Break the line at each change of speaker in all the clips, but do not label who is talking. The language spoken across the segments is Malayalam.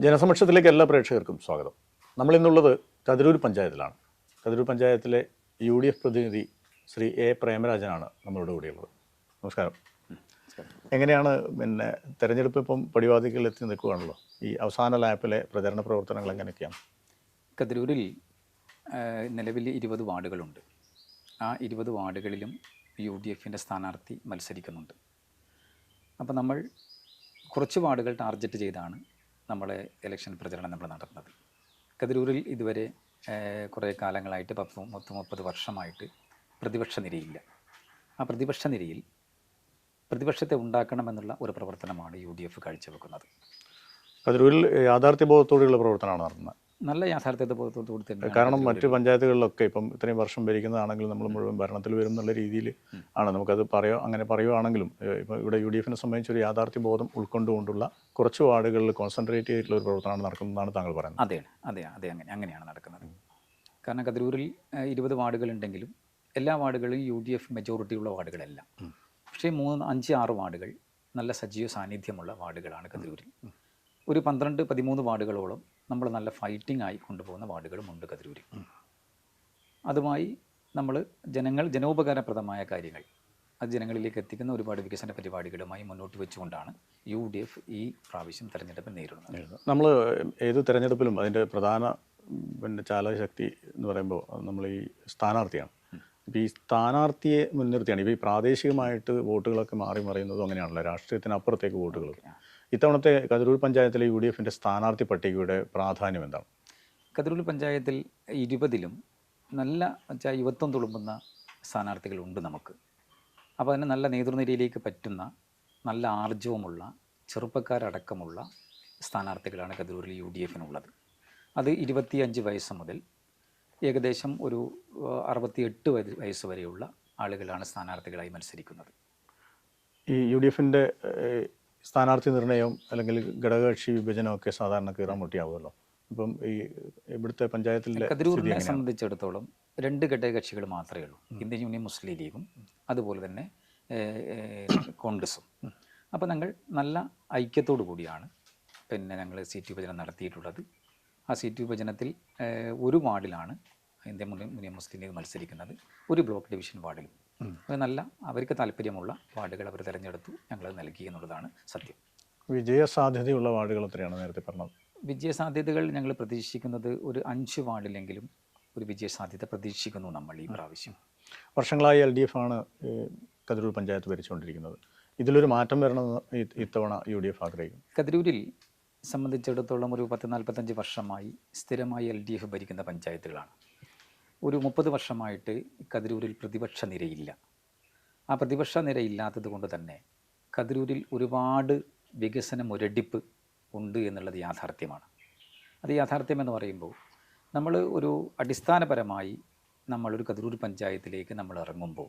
ജനസമക്ഷത്തിലേക്ക് എല്ലാ പ്രേക്ഷകർക്കും സ്വാഗതം. നമ്മളിന്നുള്ളത് കതിരൂർ പഞ്ചായത്തിലാണ്. കതിരൂർ പഞ്ചായത്തിലെ യു ഡി എഫ് പ്രതിനിധി ശ്രീ എ പ്രേമരാജനാണ് നമ്മളുടെ കൂടെയുള്ളത്. നമസ്കാരം. എങ്ങനെയാണ് പിന്നെ തെരഞ്ഞെടുപ്പ് ഇപ്പം പടിവാദികളിൽ എത്തി നിൽക്കുകയാണല്ലോ? ഈ അവസാന ലാപ്പിലെ പ്രചരണ പ്രവർത്തനങ്ങൾ എങ്ങനെയൊക്കെയാണ്?
കതിരൂരിൽ നിലവിൽ ഇരുപത് വാർഡുകളുണ്ട്. ആ ഇരുപത് വാർഡുകളിലും യു ഡി എഫിന്റെ സ്ഥാനാർത്ഥി മത്സരിക്കുന്നുണ്ട്. അപ്പോൾ നമ്മൾ കുറച്ച് വാർഡുകൾ ടാർഗറ്റ് ചെയ്താണ്. നമ്മളെ ഇലക്ഷൻ പ്രചരണം നമ്മൾ നടത്തുന്നത്. കതിരൂരിൽ ഇതുവരെ കുറേ കാലങ്ങളായിട്ട് പത്ത് പത്ത് മുപ്പത് വർഷമായിട്ട് പ്രതിപക്ഷ നിരയില്ല. ആ പ്രതിപക്ഷ നിരയിൽ പ്രതിപക്ഷത്തെ ഉണ്ടാക്കണമെന്നുള്ള ഒരു പ്രവർത്തനമാണ് യു ഡി എഫ് കാഴ്ചവെക്കുന്നത്.
കതിരൂരിൽ യാഥാർത്ഥ്യബോധത്തോടെയുള്ള പ്രവർത്തനമാണ് നടത്തുന്നത്.
നല്ല യാഥാർത്ഥ്യത്തെ ബോധത്തോടു കൂടി തന്നെയാണ്
കാരണം മറ്റ് പഞ്ചായത്തുകളിലൊക്കെ ഇപ്പം ഇത്രയും വർഷം ഭരിക്കുന്നതാണെങ്കിൽ നമ്മൾ മുഴുവൻ ഭരണത്തിൽ വരും എന്നുള്ള രീതിയിൽ ആണ്. നമുക്കത് പറയോ അങ്ങനെ പറയുവാണെങ്കിലും ഇപ്പം ഇവിടെ യു ഡി എഫിനെ സംബന്ധിച്ച് ഒരു യാഥാർത്ഥ്യ ബോധം ഉൾക്കൊണ്ടുകൊണ്ടുള്ള കുറച്ച് വാർഡുകളിൽ കോൺസെൻട്രേറ്റ് ചെയ്തിട്ടുള്ള ഒരു പ്രവർത്തനമാണ് നടക്കുന്നതെന്നാണ് താങ്കൾ പറയുന്നത്.
അതെയാണ്. അതെ അതെ അങ്ങനെ അങ്ങനെയാണ് നടക്കുന്നത്. കാരണം കതിരൂരിൽ ഇരുപത് വാർഡുകളുണ്ടെങ്കിലും എല്ലാ വാർഡുകളും യു ഡി എഫ് മെജോറിറ്റിയുള്ള വാർഡുകളല്ല. പക്ഷേ മൂന്ന് അഞ്ച് ആറ് വാർഡുകൾ നല്ല സജീവ സാന്നിധ്യമുള്ള വാർഡുകളാണ് കതിരൂരിൽ. ഒരു പന്ത്രണ്ട് പതിമൂന്ന് വാർഡുകളോളം നമ്മൾ നല്ല ഫൈറ്റിംഗ് ആയി കൊണ്ടുപോകുന്ന വാർഡുകളുമുണ്ട് കതിരൂരിൽ അതുമായി നമ്മൾ ജനങ്ങൾ ജനോപകാരപ്രദമായ കാര്യങ്ങൾ. അത് ജനങ്ങളിലേക്ക് എത്തിക്കുന്ന ഒരുപാട് വികസന പരിപാടികളുമായി മുന്നോട്ട് വെച്ചുകൊണ്ടാണ് യു ഡി എഫ് ഈ പ്രാവശ്യം തെരഞ്ഞെടുപ്പ് നേരിടുന്നത്.
നമ്മൾ ഏത് തെരഞ്ഞെടുപ്പിലും അതിന്റെ പ്രധാന പിന്നെ ചാലകശക്തി എന്ന് പറയുമ്പോൾ നമ്മൾ ഈ സ്ഥാനാർത്ഥിയാണ്. ഇപ്പോൾ ഈ സ്ഥാനാർത്ഥിയെ മുൻനിർത്തിയാണ്. ഇപ്പോൾ ഈ പ്രാദേശികമായിട്ട് വോട്ടുകളൊക്കെ മാറി മറിയുന്നതും അങ്ങനെയാണല്ലോ. രാഷ്ട്രീയത്തിനപ്പുറത്തേക്ക് വോട്ടുകൾ ഇത്തവണത്തെ കതിരൂർ പഞ്ചായത്തിലെ യു ഡി എഫിന്റെ സ്ഥാനാർത്ഥി പട്ടികയുടെ പ്രാധാന്യം എന്താണ്?
കതിരൂർ പഞ്ചായത്തിൽ ഇരുപതിലും നല്ല വെച്ചാൽ യുവത്വം തുളുമ്പുന്ന സ്ഥാനാർത്ഥികളുണ്ട് നമുക്ക്. അപ്പോൾ അതിന് നല്ല നേതൃനിരയിലേക്ക് പറ്റുന്ന നല്ല ആർജവമുള്ള ചെറുപ്പക്കാരടക്കമുള്ള സ്ഥാനാർത്ഥികളാണ് കതിരൂരിൽ യു ഡി എഫിനുള്ളത് അത് ഇരുപത്തിയഞ്ച് വയസ്സ് മുതൽ ഏകദേശം ഒരു അറുപത്തിയെട്ട് വയ- വയസ്സ് വരെയുള്ള ആളുകളാണ് സ്ഥാനാർത്ഥികളായി മത്സരിക്കുന്നത്.
ഈ യു ഡി എഫിന്റെ സ്ഥാനാർത്ഥി നിർണയം അല്ലെങ്കിൽ ഘടകകക്ഷി വിഭജനമൊക്കെ സാധാരണ കീറാൻ മുട്ടിയാവുമല്ലോ. അപ്പം ഈ ഇവിടുത്തെ പഞ്ചായത്തിലെ
കതിരൂരിനെ സംബന്ധിച്ചിടത്തോളം രണ്ട് ഘടകകക്ഷികൾ മാത്രമേ ഉള്ളൂ. ഇന്ത്യൻ യൂണിയൻ മുസ്ലിം ലീഗും അതുപോലെ തന്നെ കോൺഗ്രസും. അപ്പോൾ ഞങ്ങൾ നല്ല ഐക്യത്തോടു കൂടിയാണ് പിന്നെ ഞങ്ങൾ സീറ്റ് വിഭജനം നടത്തിയിട്ടുള്ളത്. ആ സീറ്റ് വിഭജനത്തിൽ ഒരു വാർഡിലാണ് ഇന്ത്യൻ മുസ്ലിം ലീഗ് മത്സരിക്കുന്നത്. ഒരു ബ്ലോക്ക് ഡിവിഷൻ വാർഡിലും. നല്ല അവർക്ക് താല്പര്യമുള്ള വാർഡുകൾ അവർ തിരഞ്ഞെടുത്തു ഞങ്ങൾ നൽകി എന്നുള്ളതാണ് സത്യം.
വിജയസാധ്യതയുള്ള വാർഡുകൾ എത്രയാണ് നേരത്തെ പറഞ്ഞത്?
വിജയസാധ്യതകൾ ഞങ്ങൾ പ്രതീക്ഷിക്കുന്നത് ഒരു അഞ്ച് വാർഡിലെങ്കിലും ഒരു വിജയസാധ്യത പ്രതീക്ഷിക്കുന്നു നമ്മൾ ഈ പ്രാവശ്യം.
വർഷങ്ങളായി എൽ ഡി എഫ് ആണ് കതിരൂർ പഞ്ചായത്ത് ഭരിച്ചുകൊണ്ടിരിക്കുന്നത്. ഇതിലൊരു മാറ്റം വരണമെന്ന് ഇത്തവണ യു ഡി എഫ് ആഗ്രഹിക്കും
കതിരൂരിൽ സംബന്ധിച്ചിടത്തോളം ഒരു പത്ത് നാൽപ്പത്തഞ്ച് വർഷമായി സ്ഥിരമായി എൽ ഡി എഫ് ഭരിക്കുന്ന പഞ്ചായത്തുകളാണ്. ഒരു മുപ്പത് വർഷമായിട്ട് കതിരൂരിൽ പ്രതിപക്ഷ നിരയില്ല. ആ പ്രതിപക്ഷ നിരയില്ലാത്തത് കൊണ്ട് തന്നെ കതിരൂരിൽ ഒരുപാട് വികസന മുരടിപ്പ് ഉണ്ട് എന്നുള്ളത് യാഥാർത്ഥ്യമാണ്. അത് യാഥാർത്ഥ്യം എന്ന് പറയുമ്പോൾ നമ്മൾ ഒരു അടിസ്ഥാനപരമായി നമ്മളൊരു കതിരൂർ പഞ്ചായത്തിലേക്ക് നമ്മൾ ഇറങ്ങുമ്പോൾ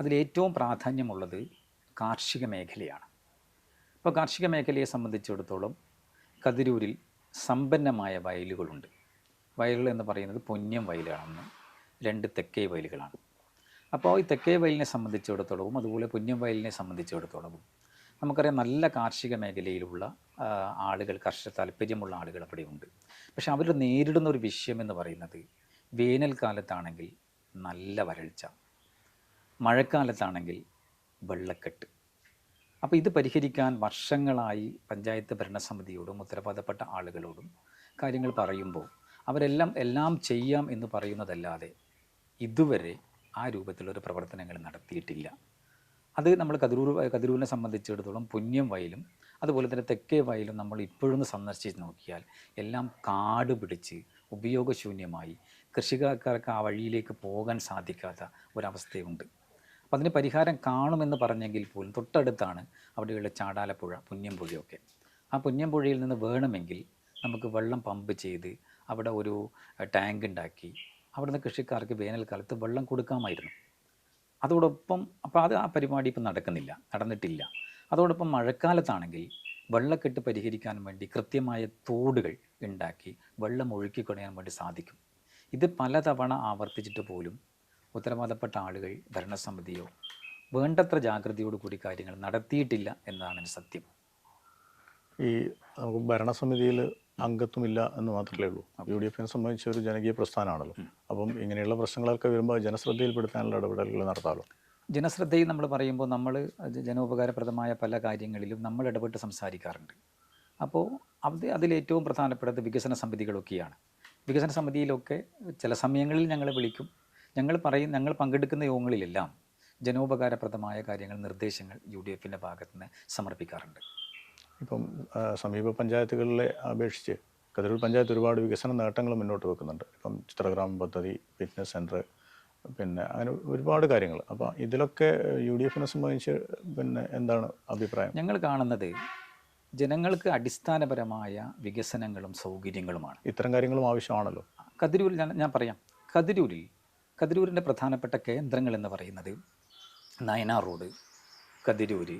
അതിലേറ്റവും പ്രാധാന്യമുള്ളത് കാർഷിക മേഖലയാണ്. അപ്പോൾ കാർഷിക മേഖലയെ സംബന്ധിച്ചിടത്തോളം കതിരൂരിൽ സമ്പന്നമായ വയലുകളുണ്ട്. വയലുകൾ എന്ന് പറയുന്നത് പൊന്നം വയലുകളാണ്. രണ്ട് തെക്കേ വയലുകളാണ്. അപ്പോൾ ഈ തെക്കേ വയലിനെ സംബന്ധിച്ചിടത്തോളവും അതുപോലെ പൊന്നം വയലിനെ സംബന്ധിച്ചിടത്തോളവും നമുക്കറിയാം നല്ല കാർഷിക മേഖലയിലുള്ള ആളുകൾ കർഷക താല്പര്യമുള്ള ആളുകൾ അവിടെയുണ്ട് പക്ഷെ അവർ നേരിടുന്ന ഒരു വിഷയം എന്ന് പറയുന്നത് വേനൽക്കാലത്താണെങ്കിൽ നല്ല വരൾച്ച മഴക്കാലത്താണെങ്കിൽ വെള്ളക്കെട്ട്. അപ്പോൾ ഇത് പരിഹരിക്കാൻ വർഷങ്ങളായി പഞ്ചായത്ത് ഭരണസമിതിയോടും ഉത്തരവാദപ്പെട്ട ആളുകളോടും കാര്യങ്ങൾ പറയുമ്പോൾ അവരെല്ലാം എല്ലാം ചെയ്യാം എന്ന് പറയുന്നതല്ലാതെ ഇതുവരെ ആ രൂപത്തിലൊരു പ്രവർത്തനങ്ങൾ നടത്തിയിട്ടില്ല. അത് നമ്മൾ കതിരൂർ കതിരൂരിനെ സംബന്ധിച്ചിടത്തോളം പുണ്യം വയലും അതുപോലെ തന്നെ തെക്കേ വയലും നമ്മൾ ഇപ്പോഴൊന്ന് സന്ദർശിച്ച് നോക്കിയാൽ എല്ലാം കാട് പിടിച്ച് ഉപയോഗശൂന്യമായി കൃഷിക്കാർക്ക് ആ വഴിയിലേക്ക് പോകാൻ സാധിക്കാത്ത ഒരവസ്ഥയുണ്ട്. അപ്പോൾ അതിന് പരിഹാരം കാണുമെന്ന് പറഞ്ഞെങ്കിൽ പോലും തൊട്ടടുത്താണ് അവിടെയുള്ള ചാടാലപ്പുഴ പുണ്യംപുഴയൊക്കെ ആ പുണ്യംപുഴയിൽ നിന്ന് വേണമെങ്കിൽ നമുക്ക് വെള്ളം പമ്പ് ചെയ്ത് അവിടെ ഒരു ടാങ്ക് ഉണ്ടാക്കി. അവിടുന്ന് കൃഷിക്കാർക്ക് വേനൽക്കാലത്ത് വെള്ളം കൊടുക്കാമായിരുന്നു. അതോടൊപ്പം അപ്പോൾ അത് ആ പരിപാടി ഇപ്പം നടക്കുന്നില്ല നടന്നിട്ടില്ല. അതോടൊപ്പം മഴക്കാലത്താണെങ്കിൽ വെള്ളക്കെട്ട് പരിഹരിക്കാൻ വേണ്ടി കൃത്യമായ തോടുകൾ ഉണ്ടാക്കി വെള്ളം ഒഴുക്കിക്കൊടയാൻ വേണ്ടി സാധിക്കും. ഇത് പലതവണ ആവർത്തിച്ചിട്ട് പോലും ഉത്തരവാദപ്പെട്ട ആളുകൾ ഭരണസമിതിയോ വേണ്ടത്ര ജാഗ്രതയോട് കൂടി കാര്യങ്ങൾ നടത്തിയിട്ടില്ല എന്നതാണ് സത്യം.
ഈ നമുക്ക് ഭരണസമിതിയിൽ അംഗത്വമില്ല എന്ന് മാത്രമേ ഉള്ളൂ. യു ഡി എഫിനെ സംബന്ധിച്ച ഒരു ജനകീയ പ്രസ്ഥാനമാണല്ലോ. അപ്പം ഇങ്ങനെയുള്ള പ്രശ്നങ്ങളൊക്കെ വരുമ്പോൾ ജനശ്രദ്ധയിൽപ്പെടുത്താനുള്ള ഇടപെടലുകൾ നടത്താമല്ലോ
ജനശ്രദ്ധയിൽ നമ്മൾ പറയുമ്പോൾ നമ്മൾ ജനോപകാരപ്രദമായ പല കാര്യങ്ങളിലും നമ്മൾ ഇടപെട്ട് സംസാരിക്കാറുണ്ട്. അപ്പോൾ അത് അതിലേറ്റവും പ്രധാനപ്പെട്ടത് വികസന സമിതികളൊക്കെയാണ്. വികസന സമിതിയിലൊക്കെ ചില സമയങ്ങളിൽ ഞങ്ങളെ വിളിക്കും. ഞങ്ങൾ പറയും ഞങ്ങൾ പങ്കെടുക്കുന്ന യോഗങ്ങളിലെല്ലാം ജനോപകാരപ്രദമായ കാര്യങ്ങൾ നിർദ്ദേശങ്ങൾ യു ഡി എഫിന്റെ ഭാഗത്തുനിന്ന് സമർപ്പിക്കാറുണ്ട്.
ഇപ്പം സമീപ പഞ്ചായത്തുകളിലെ അപേക്ഷിച്ച് കതിരൂർ പഞ്ചായത്ത് ഒരുപാട് വികസന നേട്ടങ്ങൾ മുന്നോട്ട് വെക്കുന്നുണ്ട്. ഇപ്പം ചിത്രഗ്രാമം പദ്ധതി ഫിറ്റ്നസ് സെന്റർ പിന്നെ അങ്ങനെ ഒരുപാട് കാര്യങ്ങൾ. അപ്പോൾ ഇതിലൊക്കെ യു ഡി എഫിനെ സംബന്ധിച്ച് പിന്നെ എന്താണ് അഭിപ്രായം?
ഞങ്ങൾ കാണുന്നത് ജനങ്ങൾക്ക് അടിസ്ഥാനപരമായ വികസനങ്ങളും സൗകര്യങ്ങളുമാണ്.
ഇത്തരം കാര്യങ്ങളും ആവശ്യമാണല്ലോ.
കതിരൂരിൽ ഞാൻ ഞാൻ പറയാം. കതിരൂരിൽ കതിരൂരിന്റെ പ്രധാനപ്പെട്ട കേന്ദ്രങ്ങൾ എന്ന് പറയുന്നത് നയനാർ റോഡ് കതിരൂര്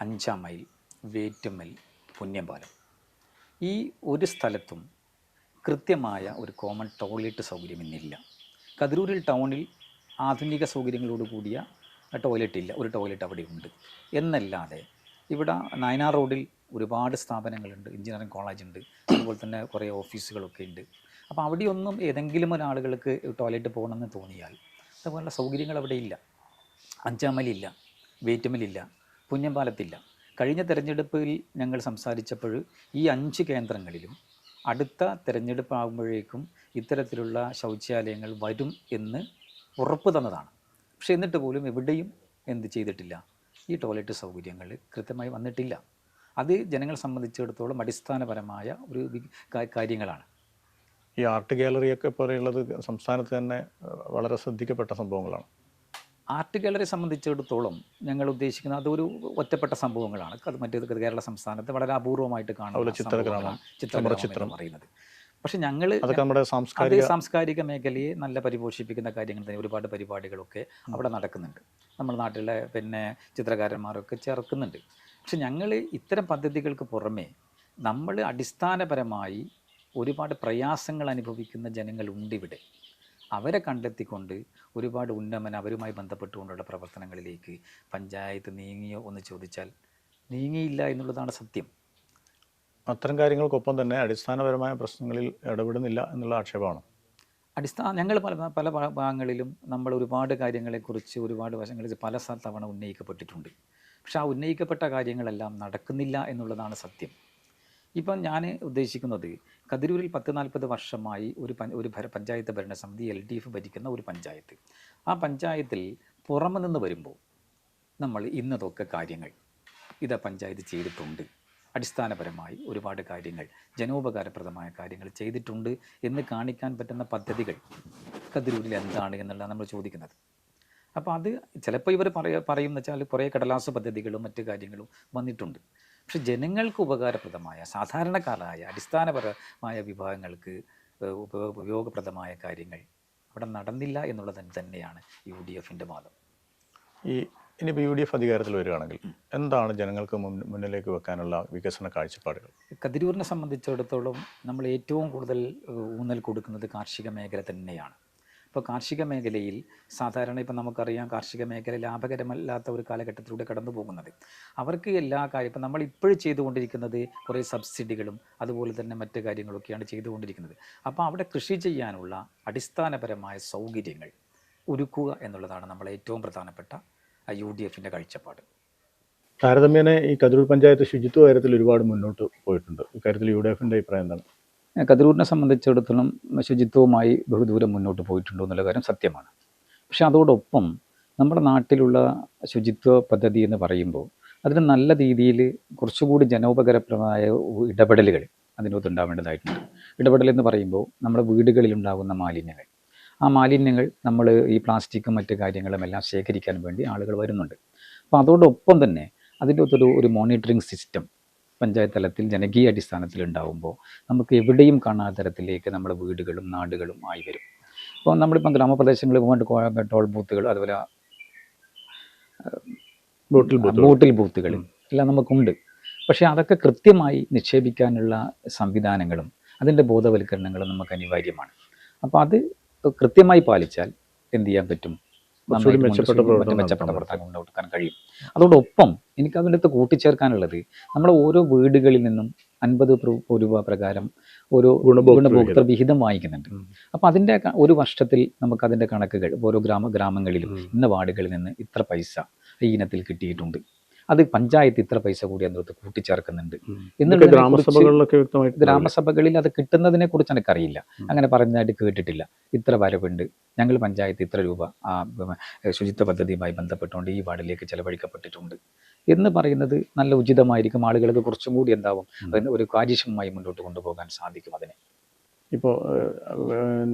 അഞ്ചാം മൈൽ വേറ്റുമ്മൽ പുണ്യപാലം ഈ ഒരു സ്ഥലത്തും കൃത്യമായ ഒരു കോമൺ ടോയ്ലറ്റ് സൗകര്യം ഇന്നില്ല കതിരൂരിൽ ടൗണിൽ ആധുനിക സൗകര്യങ്ങളോട് കൂടിയ ടോയ്ലറ്റ് ഇല്ല ഒരു ടോയ്ലറ്റ് അവിടെ ഉണ്ട്. എന്നല്ലാതെ ഇവിടെ നയനാർ റോഡിൽ ഒരുപാട് സ്ഥാപനങ്ങളുണ്ട് എഞ്ചിനീയറിംഗ് കോളേജ് ഉണ്ട് അതുപോലെ തന്നെ കുറേ ഓഫീസുകളൊക്കെ ഉണ്ട്. അപ്പോൾ അവിടെയൊന്നും ഏതെങ്കിലും ഒരാളുകൾക്ക് ടോയ്ലറ്റ് പോകണമെന്ന് തോന്നിയാൽ അതുപോലുള്ള സൗകര്യങ്ങൾ അവിടെ ഇല്ല. അഞ്ചാമലില്ല വേറ്റുമലില്ല പുഞ്ഞമ്പാലത്തില്ല കഴിഞ്ഞ തെരഞ്ഞെടുപ്പിൽ ഞങ്ങൾ സംസാരിച്ചപ്പോൾ ഈ അഞ്ച് കേന്ദ്രങ്ങളിലും അടുത്ത തെരഞ്ഞെടുപ്പ് ആകുമ്പോഴേക്കും ഇത്തരത്തിലുള്ള ശൗചാലയങ്ങൾ വരും എന്ന് ഉറപ്പ് തന്നതാണ്. പക്ഷേ എന്നിട്ട് പോലും എവിടെയും എന്ത് ചെയ്തിട്ടില്ല. ഈ ടോയ്ലറ്റ് സൗകര്യങ്ങൾ കൃത്യമായി വന്നിട്ടില്ല. അത് ജനങ്ങളെ സംബന്ധിച്ചിടത്തോളം അടിസ്ഥാനപരമായ ഒരു കാര്യങ്ങളാണ്.
ഈ ആർട്ട് ഗാലറിയൊക്കെ പോലെയുള്ളത് സംസ്ഥാനത്ത് തന്നെ വളരെ ശ്രദ്ധിക്കപ്പെട്ട സംഭവങ്ങളാണ്.
ആർട്ട് ഗാലറി സംബന്ധിച്ചിടത്തോളം ഞങ്ങൾ ഉദ്ദേശിക്കുന്നത് അതൊരു ഒറ്റപ്പെട്ട സംഭവങ്ങളാണ്. അത് മറ്റേത് കേരള സംസ്ഥാനത്ത് വളരെ അപൂർവമായിട്ട്
ചിത്രഗ്രാമം,
സംഭവങ്ങളാണ്.
ചിത്രം.
പറയുന്നത്. പക്ഷെ ഞങ്ങൾ
നമ്മുടെ സാംസ്കാരിക
സാംസ്കാരിക മേഖലയെ നല്ല പരിപോഷിപ്പിക്കുന്ന കാര്യങ്ങൾ തന്നെ ഒരുപാട് പരിപാടികളൊക്കെ അവിടെ നടക്കുന്നുണ്ട്. നമ്മുടെ നാട്ടിലെ പിന്നെ ചിത്രകാരന്മാരൊക്കെ ചേർക്കുന്നുണ്ട്. പക്ഷെ ഞങ്ങൾ ഇത്തരം പദ്ധതികൾക്ക് പുറമെ നമ്മൾ അടിസ്ഥാനപരമായി ഒരുപാട് പ്രയാസങ്ങൾ അനുഭവിക്കുന്ന ജനങ്ങളുണ്ട് ഇവിടെ അവരെ കണ്ടെത്തിക്കൊണ്ട് ഒരുപാട് ഉന്നമനം അവരുമായി ബന്ധപ്പെട്ടുകൊണ്ടുള്ള പ്രവർത്തനങ്ങളിലേക്ക് പഞ്ചായത്ത് നീങ്ങിയോ എന്ന് ചോദിച്ചാൽ നീങ്ങിയില്ല എന്നുള്ളതാണ് സത്യം.
അത്തരം കാര്യങ്ങൾക്കൊപ്പം തന്നെ അടിസ്ഥാനപരമായ പ്രശ്നങ്ങളിൽ ഇടപെടുന്നില്ല എന്നുള്ള ആക്ഷേപമാണ്?
അടിസ്ഥാന ഞങ്ങൾ പല പല ഭാഗങ്ങളിലും നമ്മൾ ഒരുപാട് കാര്യങ്ങളെക്കുറിച്ച് ഒരുപാട് വശങ്ങളിൽ പല തവണ ഉന്നയിക്കപ്പെട്ടിട്ടുണ്ട്. പക്ഷെ ആ ഉന്നയിക്കപ്പെട്ട കാര്യങ്ങളെല്ലാം നടക്കുന്നില്ല എന്നുള്ളതാണ് സത്യം. ഇപ്പം ഞാൻ ഉദ്ദേശിക്കുന്നത് കതിരൂരിൽ പത്ത് നാൽപ്പത് വർഷമായി ഒരു ഒരു പഞ്ചായത്ത് ഭരണസമിതി എൽ ഡി എഫ് ഭരിക്കുന്ന ഒരു പഞ്ചായത്ത്. ആ പഞ്ചായത്തിൽ പുറമെ നിന്ന് വരുമ്പോൾ നമ്മൾ ഇന്നതൊക്കെ കാര്യങ്ങൾ ഇത് പഞ്ചായത്ത് ചെയ്തിട്ടുണ്ട്. അടിസ്ഥാനപരമായി ഒരുപാട് കാര്യങ്ങൾ ജനോപകാരപ്രദമായ കാര്യങ്ങൾ ചെയ്തിട്ടുണ്ട് എന്ന് കാണിക്കാൻ പറ്റുന്ന പദ്ധതികൾ കതിരൂരിൽ എന്താണ് എന്നുള്ളതാണ് നമ്മൾ ചോദിക്കുന്നത്. അപ്പോൾ അത് ചിലപ്പോൾ ഇവർ പറയ പറയുമെന്ന് വെച്ചാൽ കുറേ കടലാസ പദ്ധതികളും മറ്റു കാര്യങ്ങളും വന്നിട്ടുണ്ട്. പക്ഷെ ജനങ്ങൾക്ക് ഉപകാരപ്രദമായ സാധാരണക്കാരായ അടിസ്ഥാനപരമായ വിഭാഗങ്ങൾക്ക് ഉപയോഗപ്രദമായ കാര്യങ്ങൾ അവിടെ നടന്നില്ല എന്നുള്ളത് തന്നെയാണ് യു ഡി എഫിന്റെ വാദം.
ഈ ഇനിയിപ്പോൾ യു ഡി എഫ് അധികാരത്തിൽ വരികയാണെങ്കിൽ എന്താണ് ജനങ്ങൾക്ക് മുന്നിലേക്ക് വെക്കാനുള്ള വികസന കാഴ്ചപ്പാടുകൾ?
കതിരൂരിനെ സംബന്ധിച്ചിടത്തോളം നമ്മൾ ഏറ്റവും കൂടുതൽ ഊന്നൽ കൊടുക്കുന്നത് കാർഷിക മേഖല തന്നെയാണ്. ഇപ്പോൾ കാർഷിക മേഖലയിൽ സാധാരണ ഇപ്പം നമുക്കറിയാം കാർഷിക മേഖല ലാഭകരമല്ലാത്ത ഒരു കാലഘട്ടത്തിലൂടെ കടന്നു പോകുന്നത്. അവർക്ക് എല്ലാ കാര്യം ഇപ്പം നമ്മൾ ഇപ്പോഴും ചെയ്തുകൊണ്ടിരിക്കുന്നത് കുറേ സബ്സിഡികളും അതുപോലെ തന്നെ മറ്റു കാര്യങ്ങളൊക്കെയാണ് ചെയ്തുകൊണ്ടിരിക്കുന്നത്. അപ്പോൾ അവിടെ കൃഷി ചെയ്യാനുള്ള അടിസ്ഥാനപരമായ സൗകര്യങ്ങൾ ഒരുക്കുക എന്നുള്ളതാണ് നമ്മൾ ഏറ്റവും പ്രധാനപ്പെട്ട യു ഡി എഫിന്റെ കാഴ്ചപ്പാട്.
താരതമ്യേന ഈ കതിരൂർ പഞ്ചായത്ത് ശുചിത്വ കാര്യത്തിൽ ഒരുപാട് മുന്നോട്ട് പോയിട്ടുണ്ട്. ഇക്കാര്യത്തിൽ യു ഡി എഫിന്റെ അഭിപ്രായം എന്താണ്?
കതിരൂരിനെ സംബന്ധിച്ചിടത്തോളം ശുചിത്വവുമായി ബഹുദൂരം മുന്നോട്ട് പോയിട്ടുണ്ടോ എന്നുള്ള കാര്യം സത്യമാണ്. പക്ഷെ അതോടൊപ്പം നമ്മുടെ നാട്ടിലുള്ള ശുചിത്വ പദ്ധതി എന്ന് പറയുമ്പോൾ അതിന് നല്ല രീതിയിൽ കുറച്ചുകൂടി ജനോപകരപ്രദമായ ഇടപെടലുകൾ അതിനകത്ത് ഉണ്ടാവേണ്ടതായിട്ടുണ്ട്. ഇടപെടൽ എന്ന് പറയുമ്പോൾ നമ്മുടെ വീടുകളിലുണ്ടാകുന്ന മാലിന്യങ്ങൾ. ആ മാലിന്യങ്ങൾ നമ്മൾ ഈ പ്ലാസ്റ്റിക്കും മറ്റു കാര്യങ്ങളും എല്ലാം ശേഖരിക്കാൻ വേണ്ടി ആളുകൾ വരുന്നുണ്ട്. അപ്പോൾ അതോടൊപ്പം തന്നെ അതിന്റെ അകത്തൊരു ഒരു മോണിറ്ററിംഗ് സിസ്റ്റം പഞ്ചായത്ത് തലത്തിൽ ജനകീയ അടിസ്ഥാനത്തിൽ ഉണ്ടാകുമ്പോൾ നമുക്ക് എവിടെയും കാണാത്ത തരത്തിലേക്ക് നമ്മുടെ വീടുകളും നാടുകളും ആയി വരും. അപ്പോൾ നമ്മളിപ്പം ഗ്രാമപ്രദേശങ്ങളിൽ പോകുമ്പോൾ ടോൾ ബൂത്തുകൾ അതുപോലെ
ബോട്ടിൽ ബൂത്ത്
ബോട്ടിൽ ബൂത്തുകൾ എല്ലാം നമുക്കുണ്ട്. പക്ഷേ അതൊക്കെ കൃത്യമായി നിക്ഷേപിക്കാനുള്ള സംവിധാനങ്ങളും അതിന്റെ ബോധവൽക്കരണങ്ങളും നമുക്ക് അനിവാര്യമാണ്. അപ്പോൾ അത് കൃത്യമായി പാലിച്ചാൽ എന്ത് ചെയ്യാൻ പറ്റും?
മെച്ചപ്പെട്ട
കഴിയും. അതോടൊപ്പം എനിക്ക് അതിന്റെ അടുത്ത് കൂട്ടിച്ചേർക്കാനുള്ളത് നമ്മുടെ ഓരോ വീടുകളിൽ നിന്നും അൻപത് രൂപ പ്രകാരം ഓരോ
ഗുണഭോക്തൃ
വിഹിതം. വാങ്ങിക്കുന്നുണ്ട്. അപ്പം അതിന്റെ ഒരു വർഷത്തിൽ നമുക്ക് അതിന്റെ കണക്കുകൾ ഓരോ ഗ്രാമ ഗ്രാമങ്ങളിലും. ഇന്ന വാർഡുകളിൽ നിന്ന് ഇത്ര പൈസ ഈ ഇനത്തിൽ കിട്ടിയിട്ടുണ്ട്. അത് പഞ്ചായത്ത് ഇത്ര പൈസ കൂടി അതിനകത്ത് കൂട്ടിച്ചേർക്കുന്നുണ്ട്.
ഇതൊക്കെ ഗ്രാമസഭകളിലൊക്കെ വ്യക്തമായിട്ട്
ഗ്രാമസഭകളിൽ അത് കിട്ടുന്നതിനെ കുറിച്ച് എനിക്കറിയില്ല. അങ്ങനെ പറഞ്ഞതായിട്ട് കേട്ടിട്ടില്ല. ഇത്ര വരവുണ്ട്. ഞങ്ങൾ പഞ്ചായത്ത് ഇത്ര രൂപ ആ ശുചിത്വ പദ്ധതിയുമായി ബന്ധപ്പെട്ടുകൊണ്ട് ഈ വാർഡിലേക്ക് ചെലവഴിക്കപ്പെട്ടിട്ടുണ്ട്. എന്ന് പറയുന്നത് നല്ല ഉചിതമായിരിക്കും. ആളുകൾക്ക് കുറച്ചും കൂടി എന്താവും. അതിന് ഒരു കാര്യക്ഷമമായി മുന്നോട്ട് കൊണ്ടുപോകാൻ സാധിക്കും അതിനെ.
ഇപ്പോൾ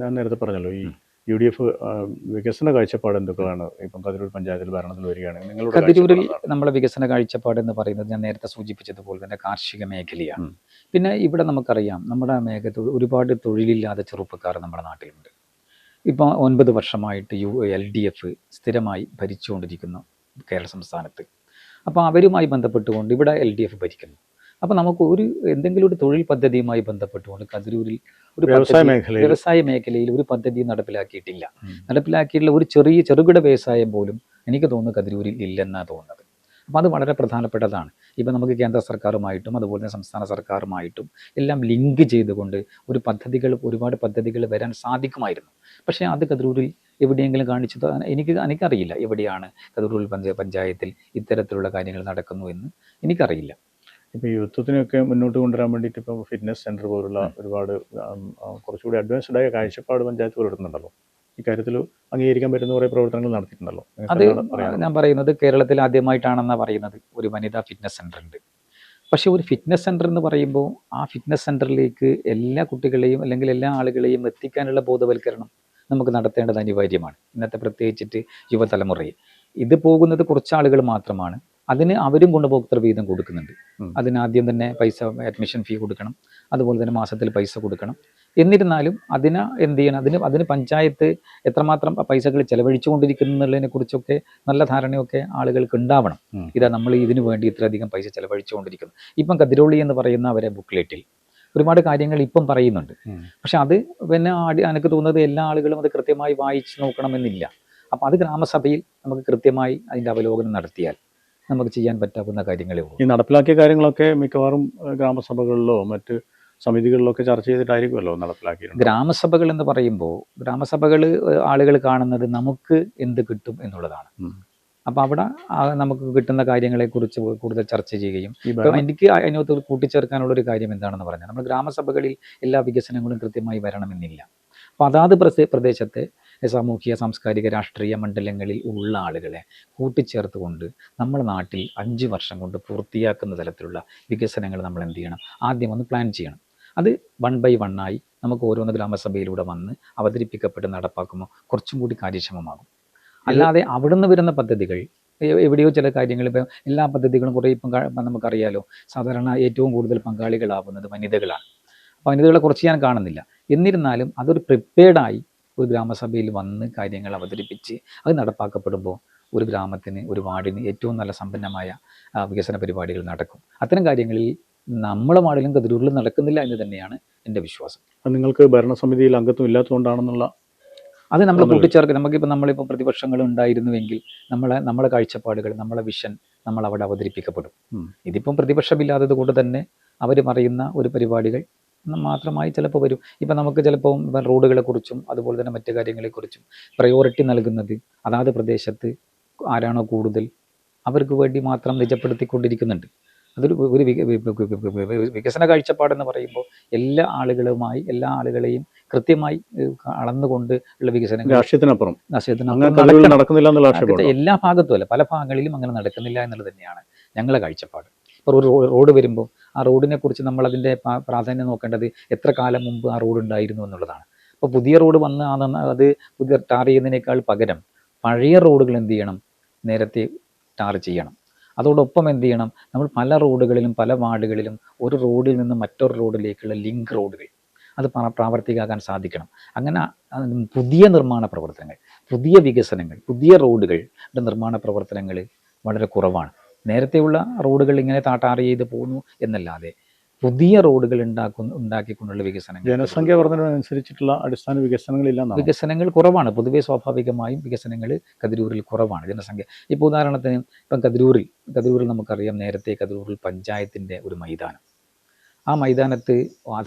ഞാൻ നേരത്തെ പറഞ്ഞല്ലോ ഈ യു ഡി എഫ് വികസന കാഴ്ചപ്പാട് എന്തൊക്കെയാണ്? ഇപ്പം കതിരൂർ പഞ്ചായത്തിൽ ഭരണത്തിൽ വരികയാണെങ്കിൽ നിങ്ങളുടെ
കതിരൂരിൽ നമ്മുടെ? വികസന കാഴ്ചപ്പാട് എന്ന് പറയുന്നത് ഞാൻ നേരത്തെ സൂചിപ്പിച്ചതുപോലെ തന്നെ കാർഷിക മേഖലയാണ്. പിന്നെ ഇവിടെ നമുക്കറിയാം നമ്മുടെ മേഖല ഒരുപാട് തൊഴിലില്ലാത്ത ചെറുപ്പക്കാർ നമ്മുടെ നാട്ടിലുണ്ട്. ഇപ്പോൾ ഒൻപത് വർഷമായിട്ട് യു എൽ ഡി എഫ് സ്ഥിരമായി ഭരിച്ചുകൊണ്ടിരിക്കുന്നു കേരള സംസ്ഥാനത്ത്. അപ്പോൾ അവരുമായി ബന്ധപ്പെട്ടുകൊണ്ട് ഇവിടെ എൽ ഡി എഫ് ഭരിക്കുന്നു. അപ്പോൾ നമുക്ക് ഒരു എന്തെങ്കിലും ഒരു തൊഴിൽ പദ്ധതിയുമായി ബന്ധപ്പെട്ടുകൊണ്ട് കതിരൂരിൽ ഒരു
വ്യവസായ മേഖലയിൽ.
വ്യവസായ മേഖലയിൽ ഒരു പദ്ധതി നടപ്പിലാക്കിയിട്ടില്ല. നടപ്പിലാക്കിയിട്ടുള്ള ഒരു ചെറിയ ചെറുകിട വ്യവസായം പോലും എനിക്ക് തോന്നുന്നു കതിരൂരിൽ ഇല്ലെന്നാണ് തോന്നുന്നത്. അപ്പോൾ അത് വളരെ പ്രധാനപ്പെട്ടതാണ്. ഇപ്പം നമുക്ക് കേന്ദ്ര സർക്കാരുമായിട്ടും അതുപോലെ തന്നെ സംസ്ഥാന സർക്കാരുമായിട്ടും എല്ലാം ലിങ്ക് ചെയ്തുകൊണ്ട് ഒരു പദ്ധതികൾ ഒരുപാട് പദ്ധതികൾ വരാൻ സാധിക്കുമായിരുന്നു. പക്ഷേ അത് കതിരൂരിൽ എവിടെയെങ്കിലും കാണിച്ചത് എനിക്ക് എനിക്കറിയില്ല എവിടെയാണ് കതിരൂരിൽ പഞ്ചായത്തിൽ ഇത്തരത്തിലുള്ള കാര്യങ്ങൾ നടക്കുന്നു എന്ന് എനിക്കറിയില്ല.
ഇപ്പോൾ യുദ്ധത്തിനൊക്കെ മുന്നോട്ട് കൊണ്ടുവരാൻ വേണ്ടിയിട്ട് ഇപ്പോൾ ഫിറ്റ്നസ് സെന്റർ പോലുള്ള ഒരുപാട് കുറച്ചുകൂടി അഡ്വാൻസ്ഡ് ആയ കാഴ്ചപ്പാട് പഞ്ചായത്ത് പുലർത്തുന്നുണ്ടല്ലോ. ഇക്കാര്യത്തിൽ അംഗീകരിക്കാൻ പറ്റുന്ന കുറേ പ്രവർത്തനങ്ങൾ നടത്തിയിട്ടുണ്ടല്ലോ.
അത് ഞാൻ പറയുന്നത് കേരളത്തിൽ ആദ്യമായിട്ടാണെന്നാണ് പറയുന്നത്. ഒരു വനിതാ ഫിറ്റ്നസ് സെന്റർ ഉണ്ട്. പക്ഷേ ഒരു ഫിറ്റ്നസ് സെന്റർ എന്ന് പറയുമ്പോൾ ആ ഫിറ്റ്നസ് സെന്ററിലേക്ക് എല്ലാ കുട്ടികളെയും അല്ലെങ്കിൽ എല്ലാ ആളുകളെയും എത്തിക്കാനുള്ള ബോധവൽക്കരണം നമുക്ക് നടത്തേണ്ടത് അനിവാര്യമാണ്. ഇന്നത്തെ പ്രത്യേകിച്ചിട്ട് യുവതലമുറയെ. ഇത് പോകുന്നത് കുറച്ച് ആളുകൾ മാത്രമാണ്. അതിന് അവരും ഗുണഭോക്തൃ വീതം കൊടുക്കുന്നുണ്ട്. അതിന് ആദ്യം തന്നെ പൈസ അഡ്മിഷൻ ഫീ കൊടുക്കണം. അതുപോലെ തന്നെ മാസത്തിൽ പൈസ കൊടുക്കണം. എന്നിരുന്നാലും അതിന് എന്ത് ചെയ്യണം? അതിന് അതിന് പഞ്ചായത്ത് എത്രമാത്രം പൈസകൾ ചെലവഴിച്ചുകൊണ്ടിരിക്കുന്നു എന്നുള്ളതിനെ കുറിച്ചൊക്കെ നല്ല ധാരണയൊക്കെ ആളുകൾക്ക് ഉണ്ടാവണം. ഇതാ നമ്മൾ ഇതിനു വേണ്ടി ഇത്രയധികം പൈസ ചെലവഴിച്ചുകൊണ്ടിരിക്കുന്നു. ഇപ്പം കതിരോളി എന്ന് പറയുന്ന അവരെ ബുക്ക്ലെറ്റിൽ ഒരുപാട് കാര്യങ്ങൾ ഇപ്പം പറയുന്നുണ്ട്. പക്ഷെ അത് പിന്നെ ആടി- എനിക്ക് തോന്നുന്നത് എല്ലാ ആളുകളും അത് കൃത്യമായി വായിച്ച് നോക്കണമെന്നില്ല. അപ്പം അത് ഗ്രാമസഭയിൽ നമുക്ക് കൃത്യമായി അതിന്റെ അവലോകനം നടത്തിയാൽ നമുക്ക് ചെയ്യാൻ പറ്റാവുന്ന കാര്യങ്ങളേ ഉള്ളൂ.
ഈ നടപ്പിലാക്കിയ കാര്യങ്ങളൊക്കെ മിക്കവാറും ഗ്രാമസഭകളിലോ മറ്റ് സമിതികളിലോ ഒക്കെ ചർച്ച ചെയ്തിട്ടായിരിക്കുമല്ലോ നടപ്പിലാക്കി
ഗ്രാമസഭകൾ എന്ന് പറയുമ്പോൾ ഗ്രാമസഭകൾ ആളുകൾ കാണുന്നത് നമുക്ക് എന്ത് കിട്ടും എന്നുള്ളതാണ്. അപ്പോൾ അവിടെ നമുക്ക് കിട്ടുന്ന കാര്യങ്ങളെക്കുറിച്ച് കൂടുതൽ ചർച്ച ചെയ്യുകയും എനിക്ക് അതിനകത്ത് കൂട്ടിച്ചേർക്കാനുള്ള ഒരു കാര്യം എന്താണെന്ന് പറഞ്ഞാൽ നമ്മൾ ഗ്രാമസഭകളിൽ എല്ലാ വികസനങ്ങളും കൃത്യമായി വരണമെന്നില്ല. അപ്പോൾ അതാത് പ്രദേശത്തെ സാമൂഹിക സാംസ്കാരിക രാഷ്ട്രീയ മണ്ഡലങ്ങളിൽ ഉള്ള ആളുകളെ കൂട്ടിച്ചേർത്തുകൊണ്ട് നമ്മുടെ നാട്ടിൽ അഞ്ച് വർഷം കൊണ്ട് പൂർത്തിയാക്കുന്ന തരത്തിലുള്ള വികസനങ്ങൾ നമ്മൾ എന്ത് ചെയ്യണം? ആദ്യം ഒന്ന് പ്ലാൻ ചെയ്യണം. അത് വൺ ബൈ ആയി നമുക്ക് ഓരോന്ന് ഗ്രാമസഭയിലൂടെ വന്ന് അവതരിപ്പിക്കപ്പെട്ട് നടപ്പാക്കുമ്പോൾ കുറച്ചും കൂടി കാര്യക്ഷമമാകും. അല്ലാതെ അവിടുന്ന് വരുന്ന പദ്ധതികൾ എവിടെയോ ചില കാര്യങ്ങൾ ഇപ്പം എല്ലാ പദ്ധതികളും കുറേ ഇപ്പം നമുക്കറിയാലോ സാധാരണ ഏറ്റവും കൂടുതൽ പങ്കാളികളാവുന്നത് വനിതകളാണ്. അപ്പോൾ വനിതകളെ കുറച്ച് ഞാൻ കാണുന്നില്ല. എന്നിരുന്നാലും അതൊരു പ്രിപ്പയർഡായി ഒരു ഗ്രാമസഭയിൽ വന്ന് കാര്യങ്ങൾ അവതരിപ്പിച്ച് അത് നടപ്പാക്കപ്പെടുമ്പോൾ ഒരു ഗ്രാമത്തിന് ഒരു വാർഡിന് ഏറ്റവും നല്ല സമ്പന്നമായ വികസന പരിപാടികൾ നടക്കും. അത്തരം കാര്യങ്ങളിൽ നമ്മളെ വാർഡിലും കതിരൂരിലും നടക്കുന്നില്ല എന്ന് തന്നെയാണ് എന്റെ വിശ്വാസം.
നിങ്ങൾക്ക് ഭരണസമിതിയിൽ അംഗത്വം ഇല്ലാത്തതുകൊണ്ടാണെന്നുള്ള
അത് നമ്മൾ കൂട്ടിച്ചേർക്ക് നമുക്കിപ്പോൾ നമ്മളിപ്പോൾ പ്രതിപക്ഷങ്ങൾ ഉണ്ടായിരുന്നുവെങ്കിൽ നമ്മളെ നമ്മളെ കാഴ്ചപ്പാടുകൾ നമ്മളെ വിഷൻ നമ്മൾ അവിടെ അവതരിപ്പിക്കപ്പെടും ഇതിപ്പം പ്രതിപക്ഷമില്ലാത്തത് കൊണ്ട് തന്നെ അവർ പറയുന്ന ഒരു പരിപാടികൾ മാത്രമായി ചിലപ്പോൾ വരും. ഇപ്പം നമുക്ക് ചിലപ്പോൾ റോഡുകളെ കുറിച്ചും അതുപോലെ തന്നെ മറ്റു കാര്യങ്ങളെക്കുറിച്ചും പ്രയോറിറ്റി നൽകുന്നത് അതാത് പ്രദേശത്ത് ആരാണോ കൂടുതൽ അവർക്ക് വേണ്ടി മാത്രം നിജപ്പെടുത്തിക്കൊണ്ടിരിക്കുന്നുണ്ട്. അതൊരു ഒരു വികസന കാഴ്ചപ്പാടെന്ന് പറയുമ്പോൾ എല്ലാ ആളുകളുമായി എല്ലാ ആളുകളെയും കൃത്യമായി അളന്നുകൊണ്ട് ഉള്ള വികസനം
രാഷ്ട്രീയത്തിനപ്പുറം. നടക്കുന്നില്ല
എല്ലാ ഭാഗത്തും അല്ല. പല ഭാഗങ്ങളിലും അങ്ങനെ നടക്കുന്നില്ല എന്നുള്ളത് തന്നെയാണ് ഞങ്ങളുടെ കാഴ്ചപ്പാട്. ഇപ്പോൾ ഒരു റോഡ് വരുമ്പോൾ ആ റോഡിനെ കുറിച്ച് നമ്മൾ അതിന്റെ പ്രാധാന്യം നോക്കേണ്ടത് എത്ര കാലം മുമ്പ് ആ റോഡ് ഉണ്ടായിരുന്നു എന്നുള്ളതാണ്. അപ്പോൾ പുതിയ റോഡ് വന്ന് അത് പുതിയ ടാർ ചെയ്യുന്നതിനേക്കാൾ പകരം പഴയ റോഡുകൾ എന്ത് ചെയ്യണം? നേരത്തെ ടാർ ചെയ്യണം. അതോടൊപ്പം എന്ത് ചെയ്യണം? നമ്മൾ പല റോഡുകളിലും പല വാർഡുകളിലും ഒരു റോഡിൽ നിന്ന് മറ്റൊരു റോഡിലേക്കുള്ള ലിങ്ക് റോഡുകൾ അത് പ്രാ- പ്രാവർത്തികമാക്കാൻ സാധിക്കണം. അങ്ങനെ പുതിയ നിർമ്മാണ പ്രവർത്തനങ്ങൾ പുതിയ വികസനങ്ങൾ പുതിയ റോഡുകളുടെ നിർമ്മാണ പ്രവർത്തനങ്ങൾ വളരെ കുറവാണ്. നേരത്തെയുള്ള റോഡുകൾ ഇങ്ങനെ താട്ടാറ് ചെയ്ത് പോകുന്നു എന്നല്ലാതെ പുതിയ റോഡുകൾ ഉണ്ടാക്കുന്ന ഉണ്ടാക്കിക്കൊണ്ടുള്ള വികസനങ്ങൾ.
ജനസംഖ്യ വർധനവനുസരിച്ചിട്ടുള്ള അടിസ്ഥാന വികസനങ്ങളില്ല
വികസനങ്ങൾ കുറവാണ്. പൊതുവേ സ്വാഭാവികമായും വികസനങ്ങൾ കതിരൂരിൽ കുറവാണ്. ജനസംഖ്യ ഇപ്പോൾ ഉദാഹരണത്തിന് ഇപ്പം കതിരൂരിൽ കതിരൂരിൽ നമുക്കറിയാം നേരത്തെ കതിരൂരിൽ പഞ്ചായത്തിന്റെ ഒരു മൈതാനം. ആ മൈതാനത്ത്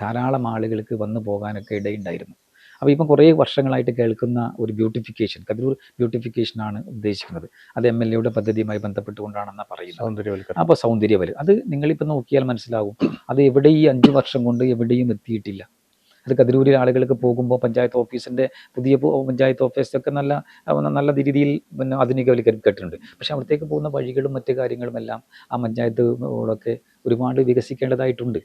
ധാരാളം ആളുകൾക്ക് വന്നു പോകാനൊക്കെ ഇടയുണ്ടായിരുന്നു. അപ്പോൾ ഇപ്പം കുറേ വർഷങ്ങളായിട്ട് കേൾക്കുന്ന ഒരു ബ്യൂട്ടിഫിക്കേഷൻ കതിരൂർ ബ്യൂട്ടിഫിക്കേഷനാണ് ഉദ്ദേശിക്കുന്നത്. അത് എം എൽ എയുടെ പദ്ധതിയുമായി ബന്ധപ്പെട്ടുകൊണ്ടാണെന്ന് പറയുന്നത്.
സൗന്ദര്യവൽക്കരണം.
അപ്പോൾ സൗന്ദര്യവൽ അത് നിങ്ങളിപ്പോൾ നോക്കിയാൽ മനസ്സിലാവും. അത് എവിടെ ഈ അഞ്ച് വർഷം കൊണ്ട് എവിടെയും എത്തിയിട്ടില്ല. അത് കതിരൂരിൽ ആളുകൾക്ക് പോകുമ്പോൾ പഞ്ചായത്ത് ഓഫീസിന്റെ പുതിയ പഞ്ചായത്ത് ഓഫീസൊക്കെ നല്ല നല്ല രീതിയിൽ പിന്നെ ആധുനികവൽക്കരിക്കപ്പെട്ടിട്ടുണ്ട്. പക്ഷേ അവിടത്തേക്ക് പോകുന്ന വഴികളും മറ്റു കാര്യങ്ങളും എല്ലാം ആ പഞ്ചായത്തുകളൊക്കെ ഒരുപാട് വികസിക്കേണ്ടതായിട്ടുണ്ട്.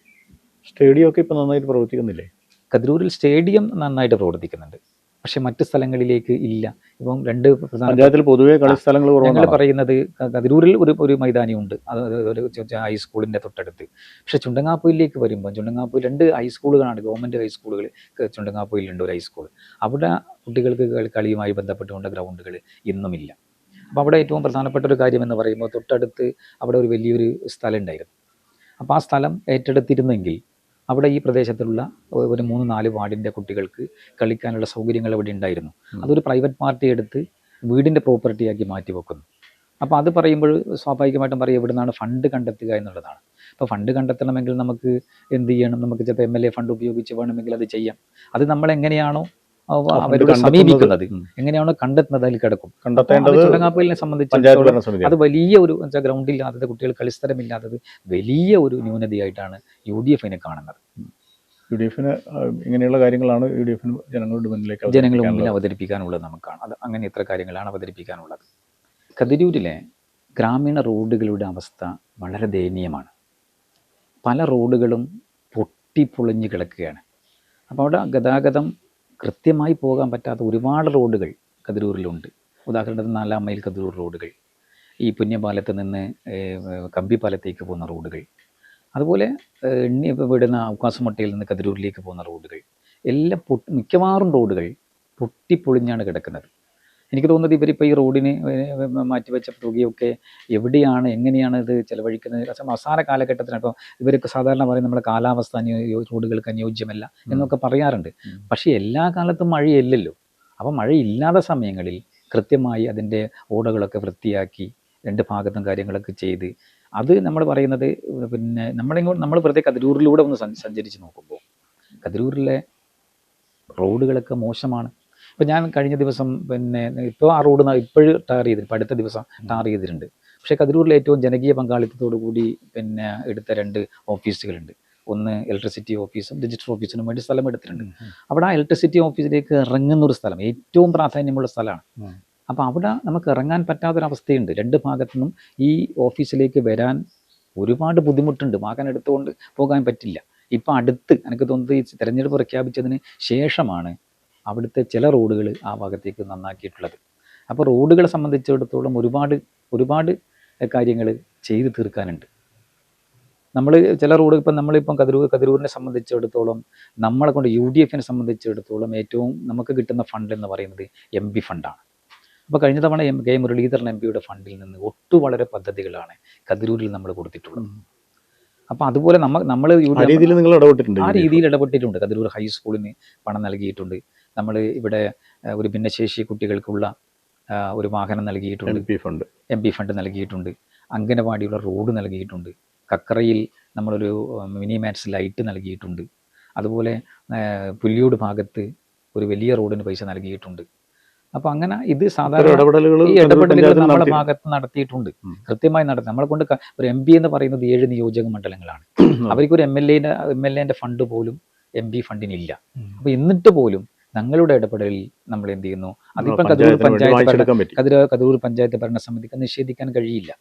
സ്റ്റേഡിയം ഒക്കെ ഇപ്പൊ നന്നായിട്ട് പ്രവർത്തിക്കുന്നില്ലേ?
കതിരൂരിൽ സ്റ്റേഡിയം നന്നായിട്ട് പ്രവർത്തിക്കുന്നുണ്ട്. പക്ഷെ മറ്റു സ്ഥലങ്ങളിലേക്ക് ഇല്ല. ഇപ്പം രണ്ട്
പഞ്ചായത്തിൽ പൊതുവെ കളിസ്ഥലങ്ങൾ
ഞങ്ങൾ പറയുന്നത് കതിരൂരിൽ ഒരു ഒരു മൈതാനിയുണ്ട്. അത് ഒരു ഹൈസ്കൂളിന്റെ തൊട്ടടുത്ത്. പക്ഷെ ചുണ്ടങ്ങാപ്പൊയിലേക്ക് വരുമ്പോൾ ചുണ്ടങ്ങാപ്പൊയിൽ രണ്ട് ഹൈസ്കൂളുകളാണ് ഗവൺമെന്റ് ഹൈസ്കൂളുകൾ ചുണ്ടങ്ങാപ്പൊയിലുണ്ട് ഒരു ഹൈസ്കൂൾ. അവിടെ കുട്ടികൾക്ക് കളിയുമായി ബന്ധപ്പെട്ടുകൊണ്ട് ഗ്രൗണ്ടുകൾ ഇന്നുമില്ല. അപ്പോൾ അവിടെ ഏറ്റവും പ്രധാനപ്പെട്ട ഒരു കാര്യം എന്ന് പറയുമ്പോൾ തൊട്ടടുത്ത് അവിടെ ഒരു വലിയൊരു സ്ഥലം ഉണ്ടായിരുന്നു. അപ്പോൾ ആ സ്ഥലം ഏറ്റെടുത്തിരുന്നെങ്കിൽ അവിടെ ഈ പ്രദേശത്തുള്ള ഒരു മൂന്ന് നാല് വാർഡിന്റെ കുട്ടികൾക്ക് കളിക്കാനുള്ള സൗകര്യങ്ങൾ അവിടെ ഉണ്ടായിരുന്നു. അതൊരു പ്രൈവറ്റ് പാർട്ടി എടുത്ത് വീടിന്റെ പ്രോപ്പർട്ടിയാക്കി മാറ്റി വെക്കുന്നു. അപ്പോൾ അത് പറയുമ്പോൾ സ്വാഭാവികമായിട്ടും പറയും എവിടെ നിന്നാണ് ഫണ്ട് കണ്ടെത്തുക എന്നുള്ളതാണ്. അപ്പോൾ ഫണ്ട് കണ്ടെത്തണമെങ്കിൽ നമുക്ക് എന്ത് ചെയ്യണം? നമുക്ക് ചിലപ്പോൾ എം എൽ എ ഫണ്ട് ഉപയോഗിച്ച് വേണമെങ്കിൽ അത് ചെയ്യാം. അത് നമ്മൾ എങ്ങനെയാണോ അവരോട് സമീപിക്കുന്നത്. എങ്ങനെയാണ് കണ്ടെത്തുന്നത് അതിൽ കിടക്കും.
കണ്ടെത്തേണ്ടത് സംബന്ധിച്ച്
സംബന്ധിച്ചിടത്തോളം
ഭരണസമിതി
അത് വലിയ ഒരു ഗ്രൗണ്ട് ഇല്ലാത്തത് കുട്ടികൾ കളിസ്ഥലമില്ലാത്തത് വലിയ ഒരു ന്യൂനതയായിട്ടാണ് യു ഡി എഫിനെ കാണുന്നത്.
യു ഡി എഫിന് ഇങ്ങനെയുള്ള കാര്യങ്ങളാണ് യു ഡി എഫിന് ജനങ്ങളുടെ മുന്നിലേക്ക്
ജനങ്ങളുടെ മുന്നിൽ
അവതരിപ്പിക്കാനുള്ളത്.
അവതരിപ്പിക്കാനുള്ളത് നമുക്കാണ് അത് അങ്ങനെ ഇത്ര കാര്യങ്ങളാണ് അവതരിപ്പിക്കാനുള്ളത്. കതിരൂരിലെ ഗ്രാമീണ റോഡുകളുടെ അവസ്ഥ വളരെ ദയനീയമാണ്. പല റോഡുകളും പൊട്ടിപ്പൊളിഞ്ഞ് കിടക്കുകയാണ്. അപ്പോൾ അവിടെ ഗതാഗതം കൃത്യമായി പോകാൻ പറ്റാത്ത ഒരുപാട് റോഡുകൾ കതിരൂരിലുണ്ട്. ഉദാഹരണത്തിന് നാലാം മൈൽ കതിരൂർ റോഡുകൾ ഈ പുണ്യപാലത്ത് നിന്ന് കമ്പിപ്പാലത്തേക്ക് പോകുന്ന റോഡുകൾ അതുപോലെ എണ്ണി വിടുന്ന അവകാശമുട്ടയിൽ നിന്ന് കതിരൂരിലേക്ക് പോകുന്ന റോഡുകൾ എല്ലാം മിക്കവാറും റോഡുകൾ പൊട്ടിപ്പൊളിഞ്ഞാണ് കിടക്കുന്നത്. എനിക്ക് തോന്നുന്നത് ഇവരിപ്പോൾ ഈ റോഡിന് മാറ്റി മാറ്റിവെച്ച തുകയൊക്കെ എവിടെയാണ് എങ്ങനെയാണ് ഇത് ചിലവഴിക്കുന്നത്? പക്ഷേ അവസാന കാലഘട്ടത്തിലാണ്. ഇപ്പോൾ ഇവരൊക്കെ സാധാരണ പറയും നമ്മുടെ കാലാവസ്ഥ അനുയോ റോഡുകൾക്ക് അനുയോജ്യമല്ല എന്നൊക്കെ പറയാറുണ്ട്. പക്ഷേ എല്ലാ കാലത്തും മഴയില്ലല്ലോ. അപ്പോൾ മഴയില്ലാത്ത സമയങ്ങളിൽ കൃത്യമായി അതിന്റെ ഓടകളൊക്കെ വൃത്തിയാക്കി രണ്ട് ഭാഗത്തും കാര്യങ്ങളൊക്കെ ചെയ്ത് അത് നമ്മൾ പറയുന്നത് പിന്നെ നമ്മളിങ്ങോട്ട് നമ്മൾ വെറുതെ കതിരൂരിലൂടെ ഒന്ന് സഞ്ച- സഞ്ചരിച്ച് നോക്കുമ്പോൾ കതിരൂരിലെ റോഡുകളൊക്കെ മോശമാണ്. ഇപ്പം ഞാൻ കഴിഞ്ഞ ദിവസം പിന്നെ ഇപ്പോൾ ആ റോഡ് ഇപ്പോഴും ടാർ ചെയ്തിട്ട് ഇപ്പം അടുത്ത ദിവസം ടാർ ചെയ്തിട്ടുണ്ട്. പക്ഷേ കതിരൂരിലെ ഏറ്റവും ജനകീയ പങ്കാളിത്തത്തോടു കൂടി പിന്നെ എടുത്ത രണ്ട് ഓഫീസുകളുണ്ട്. ഒന്ന് ഇലക്ട്രിസിറ്റി ഓഫീസും ഡിജിറ്റൽ ഓഫീസിനും വേണ്ടി സ്ഥലം എടുത്തിട്ടുണ്ട്. അവിടെ ആ ഇലക്ട്രിസിറ്റി ഓഫീസിലേക്ക് ഇറങ്ങുന്ന ഒരു സ്ഥലം ഏറ്റവും പ്രാധാന്യമുള്ള സ്ഥലമാണ്.
അപ്പം
അപ്പോൾ അവിടെ നമുക്ക് ഇറങ്ങാൻ പറ്റാത്തൊരവസ്ഥയുണ്ട്. രണ്ട് ഭാഗത്തുനിന്നും ഈ ഓഫീസിലേക്ക് വരാൻ ഒരുപാട് ബുദ്ധിമുട്ടുണ്ട്. വാഹനം എടുത്തുകൊണ്ട് പോകാൻ പറ്റില്ല. ഇപ്പം അടുത്ത് എനിക്ക് തോന്നുന്നത് ഈ തെരഞ്ഞെടുപ്പ് പ്രഖ്യാപിച്ചതിന് ശേഷമാണ് അവിടുത്തെ ചില റോഡുകൾ ആ ഭാഗത്തേക്ക് നന്നാക്കിയിട്ടുള്ളത്. അപ്പോൾ റോഡുകളെ സംബന്ധിച്ചിടത്തോളം ഒരുപാട് ഒരുപാട് കാര്യങ്ങൾ ചെയ്തു തീർക്കാനുണ്ട്. നമ്മൾ ചില റോഡ് ഇപ്പം നമ്മളിപ്പം കതിരൂർ കതിരൂരിനെ സംബന്ധിച്ചിടത്തോളം നമ്മളെ കൊണ്ട് യു ഡി എഫിനെ സംബന്ധിച്ചിടത്തോളം ഏറ്റവും നമുക്ക് കിട്ടുന്ന ഫണ്ട് എന്ന് പറയുന്നത് എം പി ഫണ്ടാണ് അപ്പോൾ കഴിഞ്ഞ തവണ എം കെ മുരളീധരൻ എം പിയുടെ ഫണ്ടിൽ നിന്ന് ഒട്ടു വളരെ പദ്ധതികളാണ് കതിരൂരിൽ നമ്മൾ കൊടുത്തിട്ടുള്ളത്. അപ്പോൾ അതുപോലെ നമ്മൾ നമ്മൾ
ആ രീതിയിൽ ഇടപെട്ടിട്ടുണ്ട്.
കതിരൂർ ഹൈസ്കൂളിന് പണം നൽകിയിട്ടുണ്ട്. നമ്മൾ ഇവിടെ ഒരു ഭിന്നശേഷി കുട്ടികൾക്കുള്ള ഒരു വാഹനം നൽകിയിട്ടുണ്ട്.
M P fund.
M P fund നൽകിയിട്ടുണ്ട്. അംഗനവാടിയുള്ള റോഡ് നൽകിയിട്ടുണ്ട്. കക്കറയിൽ നമ്മളൊരു മിനി മാറ്റ്സ് ലൈറ്റ് നൽകിയിട്ടുണ്ട്. അതുപോലെ പുല്ലിയോട് ഭാഗത്ത് ഒരു വലിയ റോഡിന് പൈസ നൽകിയിട്ടുണ്ട്. അപ്പോൾ അങ്ങനെ ഇത് സാധാരണ
ഇടപെടലുകൾ
ഈ ഇടപെടലുകൾ നമ്മുടെ ഭാഗത്ത് നടത്തിയിട്ടുണ്ട്. കൃത്യമായി നടത്തി നമ്മളെ കൊണ്ട് ഒരു എം പി എന്ന് പറയുന്നത് ഏഴ് നിയോജക മണ്ഡലങ്ങളാണ്. അവർക്കൊരു എം എൽ എന്റെ എം എൽ എന്റെ ഫണ്ട് പോലും എം പി ഫണ്ടിനില്ല. അപ്പോൾ എന്നിട്ട് പോലും ഞങ്ങളുടെ ഇടപെടലിൽ നമ്മൾ എന്ത് ചെയ്യുന്നു? അതിപ്പം കതിരൂർ പഞ്ചായത്ത് കതിര കതിരൂർ പഞ്ചായത്ത് ഭരണസമിതിക്ക് നിഷേധിക്കാൻ കഴിയില്ല.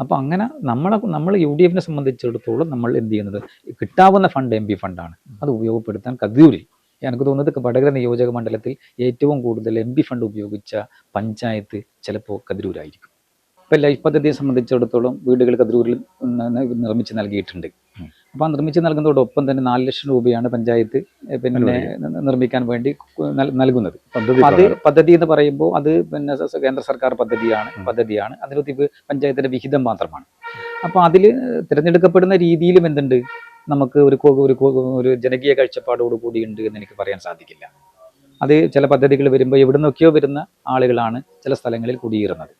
അപ്പോൾ
അപ്പൊ അങ്ങനെ നമ്മളെ നമ്മൾ യു ഡി എഫിനെ സംബന്ധിച്ചിടത്തോളം നമ്മൾ എന്ത് ചെയ്യുന്നത്? കിട്ടാവുന്ന ഫണ്ട് എം പി ഫണ്ടാണ്. അത് ഉപയോഗപ്പെടുത്താൻ കതിരൂരിൽ എനിക്ക് തോന്നുന്നത് വടകര നിയോജക മണ്ഡലത്തിൽ ഏറ്റവും കൂടുതൽ എം പി ഫണ്ട് ഉപയോഗിച്ച പഞ്ചായത്ത് ചിലപ്പോൾ കതിരൂരായിരിക്കും. ഇപ്പം ലൈഫ് പദ്ധതിയെ സംബന്ധിച്ചിടത്തോളം വീടുകൾ കതിരൂരിൽ നിർമ്മിച്ച് നൽകിയിട്ടുണ്ട്. അപ്പോൾ ആ നിർമ്മിച്ച് നൽകുന്നതോടൊപ്പം തന്നെ നാല് ലക്ഷം രൂപയാണ് പഞ്ചായത്ത് പിന്നെ നിർമ്മിക്കാൻ വേണ്ടി നൽകുന്നത്. അത് പദ്ധതി എന്ന് പറയുമ്പോൾ അത് പിന്നെ കേന്ദ്ര സർക്കാർ പദ്ധതിയാണ് പദ്ധതിയാണ്. പഞ്ചായത്തിന്റെ പഞ്ചായത്തിന്റെ വിഹിതം മാത്രമാണ്. അപ്പോൾ അതിൽ തിരഞ്ഞെടുക്കപ്പെടുന്ന രീതിയിലും എന്തുണ്ട്? നമുക്ക് ഒരു ഒരു ഒരു ജനകീയ കാഴ്ചപ്പാടോട് കൂടിയുണ്ട് ഉണ്ട് എന്ന് എനിക്ക് പറയാൻ സാധിക്കില്ല. അത് ചില പദ്ധതികൾ വരുമ്പോൾ എവിടെ നിന്നൊക്കെയോ വരുന്ന ആളുകളാണ് ചില സ്ഥലങ്ങളിൽ കുടിയേറുന്നത്.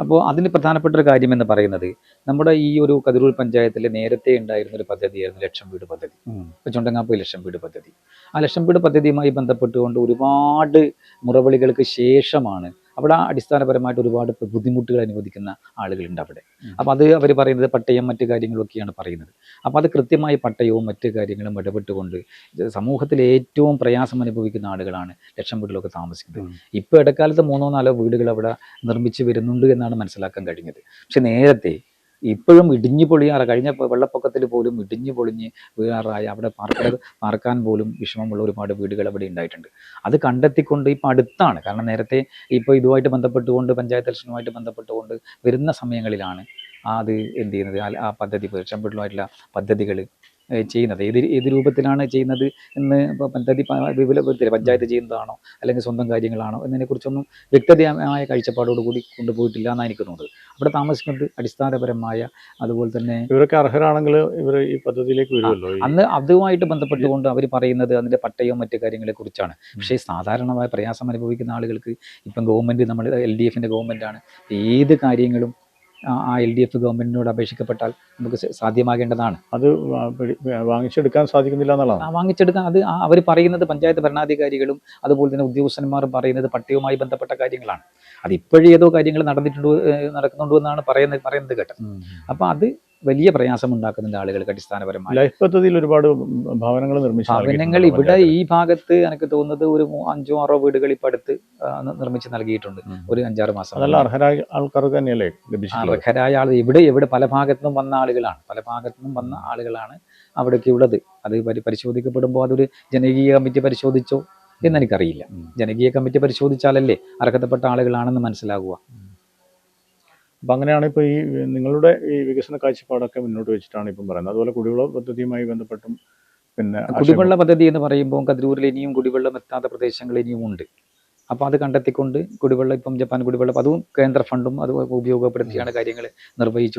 അപ്പോൾ അതിന് പ്രധാനപ്പെട്ട ഒരു കാര്യം എന്ന് പറയുന്നത് നമ്മുടെ ഈ ഒരു കതിരൂർ പഞ്ചായത്തിൽ നേരത്തെ ഉണ്ടായിരുന്ന ഒരു പദ്ധതിയായിരുന്നു ലക്ഷം വീട് പദ്ധതി. ഇപ്പോൾ ചുണ്ടങ്ങാപ്പുഴ ലക്ഷം വീട് പദ്ധതി. ആ ലക്ഷം വീട് പദ്ധതിയുമായി ബന്ധപ്പെട്ടുകൊണ്ട് ഒരുപാട് മുറവിളികൾക്ക് ശേഷമാണ് അവിടെ അടിസ്ഥാനപരമായിട്ട് ഒരുപാട് ബുദ്ധിമുട്ടുകൾ അനുവദിക്കുന്ന ആളുകളുണ്ട് അവിടെ. അപ്പം അത് അവർ പറയുന്നത് പട്ടയം മറ്റു കാര്യങ്ങളൊക്കെയാണ് പറയുന്നത്. അപ്പോൾ അത് കൃത്യമായി പട്ടയവും മറ്റു കാര്യങ്ങളും ഇടപെട്ടുകൊണ്ട് സമൂഹത്തിൽ ഏറ്റവും പ്രയാസം അനുഭവിക്കുന്ന ആളുകളാണ് ലക്ഷം വീട്ടിലൊക്കെ താമസിക്കുന്നത്. ഇപ്പോൾ ഇടക്കാലത്ത് മൂന്നോ നാലോ വീടുകൾ അവിടെ നിർമ്മിച്ച് വരുന്നുണ്ട് എന്നാണ് മനസ്സിലാക്കാൻ കഴിഞ്ഞത്. പക്ഷെ നേരത്തെ ഇപ്പോഴും ഇടിഞ്ഞു പൊളിയാറ് കഴിഞ്ഞ വെള്ളപ്പൊക്കത്തിൽ പോലും ഇടിഞ്ഞു പൊളിഞ്ഞ് വീഴാറായി. അവിടെ പാർക്കാൻ പാർക്കാൻ പോലും വിഷമമുള്ള ഒരുപാട് വീടുകൾ അവിടെ ഉണ്ടായിട്ടുണ്ട്. അത് കണ്ടെത്തിക്കൊണ്ട് ഇപ്പോൾ അടുത്താണ്. കാരണം നേരത്തെ ഇപ്പോൾ ഇതുമായിട്ട് ബന്ധപ്പെട്ടുകൊണ്ട് പഞ്ചായത്ത് ഇലക്ഷനുമായിട്ട് ബന്ധപ്പെട്ടുകൊണ്ട് വരുന്ന സമയങ്ങളിലാണ് അത് എന്ത് ചെയ്യുന്നത്. ആ- പദ്ധതി ക്ഷമ്പുള്ളമായിട്ടുള്ള പദ്ധതികൾ ചെയ്യുന്നത്. ഏത് ഏത് രൂപത്തിലാണ് ചെയ്യുന്നത് എന്ന് ഇപ്പോൾ പദ്ധതി വിപുലപ്പെടുത്തില്ല. പഞ്ചായത്ത് ചെയ്യുന്നതാണോ അല്ലെങ്കിൽ സ്വന്തം കാര്യങ്ങളാണോ എന്നതിനെക്കുറിച്ചൊന്നും വ്യക്തതമായ കാഴ്ചപ്പാടോട് കൂടി കൊണ്ടുപോയിട്ടില്ല എന്നാണ് എനിക്ക് തോന്നുന്നത്. അവിടെ താമസിക്കുന്നത് അടിസ്ഥാനപരമായ അതുപോലെ തന്നെ
ഇവരൊക്കെ അർഹരാണെങ്കിൽ ഇവർ ഈ പദ്ധതിയിലേക്ക് വരുമല്ലോ
അന്ന് അതുമായിട്ട് ബന്ധപ്പെട്ടുകൊണ്ട് അവർ പറയുന്നത് അതിന്റെ പട്ടയവും മറ്റു കാര്യങ്ങളെക്കുറിച്ചാണ്. പക്ഷേ സാധാരണമായ പ്രയാസം അനുഭവിക്കുന്ന ആളുകൾക്ക് ഇപ്പം ഗവൺമെന്റ് നമ്മൾ എൽ ഡി എഫിന്റെ ഗവൺമെന്റാണ് ഏത് കാര്യങ്ങളും ആ- എൽ ഡി എഫ് ഗവൺമെന്റിനോട് അപേക്ഷിക്കപ്പെട്ടാൽ നമുക്ക് സാധ്യമാകേണ്ടതാണ്.
അത് വാങ്ങിച്ചെടുക്കാൻ സാധിക്കുന്നില്ല എന്നുള്ളതാണ്.
ആ വാങ്ങിച്ചെടുക്കാൻ അത് അവർ പറയുന്നത് പഞ്ചായത്ത് ഭരണാധികാരികളും അതുപോലെ തന്നെ ഉദ്യോഗസ്ഥന്മാരും പറയുന്നത് പട്ടികവുമായി ബന്ധപ്പെട്ട കാര്യങ്ങളാണ്. അത് ഇപ്പോഴും ഏതോ കാര്യങ്ങൾ നടന്നിട്ടുണ്ടോ നടക്കുന്നുണ്ടോ എന്നാണ് പറയുന്നത് പറയുന്നത് കേട്ടത്. അപ്പോൾ അത് വലിയ പ്രയാസം ഉണ്ടാക്കുന്നുണ്ട് ആളുകൾക്ക് അടിസ്ഥാനപരമായി.
ലൈഫ് പദ്ധതിയിൽ ഒരുപാട് ഭവനങ്ങൾ നിർമ്മിച്ചു
ഭവനങ്ങൾ ഇവിടെ ഈ ഭാഗത്ത് എനിക്ക് തോന്നുന്നത് ഒരു അഞ്ചോ ആറോ വീടുകൾ ഇപ്പം അടുത്ത് നിർമ്മിച്ച് നൽകിയിട്ടുണ്ട്. ഒരു അഞ്ചാറ് മാസം
അതെല്ലാം അർഹരായ ആൾക്കാർക്ക് തന്നെയല്ലേ
അർഹരായ ആൾ ഇവിടെ ഇവിടെ പല ഭാഗത്തു നിന്നും വന്ന ആളുകളാണ്. പല ഭാഗത്തു നിന്നും വന്ന ആളുകളാണ് അവിടേക്ക് ഉള്ളത്. അത് പരി പരിശോധിക്കപ്പെടുമ്പോൾ അതൊരു ജനകീയ കമ്മിറ്റി പരിശോധിച്ചോ
എന്നെനിക്കറിയില്ല.
ജനകീയ കമ്മിറ്റി പരിശോധിച്ചാലല്ലേ അർഹതപ്പെട്ട ആളുകളാണെന്ന് മനസ്സിലാകുക
അപ്പം അങ്ങനെയാണ് ഇപ്പോൾ ഈ നിങ്ങളുടെ ഈ വികസന കാഴ്ചപ്പാടൊക്കെ മുന്നോട്ട് വെച്ചിട്ടാണ് ഇപ്പം പറയുന്നത്. അതുപോലെ കുടിവെള്ള പദ്ധതിയുമായി ബന്ധപ്പെട്ടും പിന്നെ
കുടിവെള്ള പദ്ധതി എന്ന് പറയുമ്പോൾ കതിരൂരിൽ ഇനിയും കുടിവെള്ളം എത്താത്ത പ്രദേശങ്ങൾ ഇനിയും ഉണ്ട്. അപ്പോൾ അത് കണ്ടെത്തിക്കൊണ്ട് കുടിവെള്ളം ഇപ്പം ജപ്പാൻ കുടിവെള്ളം അതും കേന്ദ്ര ഫണ്ടും അത് ഉപയോഗപ്പെടുത്തിയാണ് കാര്യങ്ങൾ നിർവഹിച്ചു